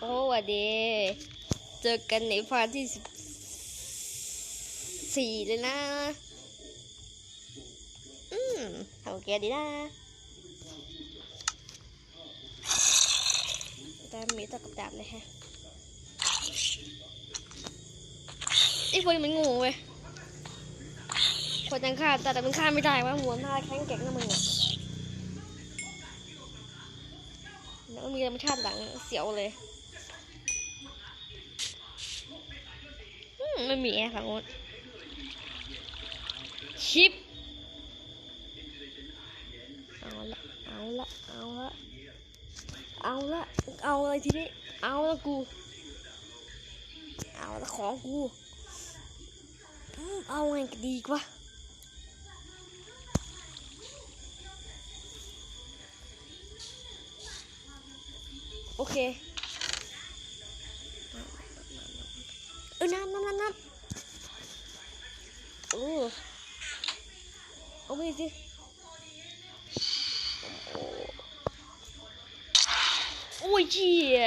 โอ้วัดดีเจอกันในพาร์ทที่สิบสี่เลยนะ อืมทำแกดีนะแต่มีตะกับดาบเลยฮะไอ้พวกนี้มันงูเว้ยคนยังฆ่าแต่แต่มันฆ่าไม่ได้ว่าหัวหน้าแข็งแกร่งนะมึงอะแล้วมีอะไรมชาติหลังเสียวเลย ไม่มีแอร์ฝั่งโน้นชิปเอาละเอาละเอาละเอาละเอาอะไรทีนี้เอาละกูเอาละของกูเอาไงก็ดีกว่าโอเค เออเอาไปสิโอ้ยเจี๊ย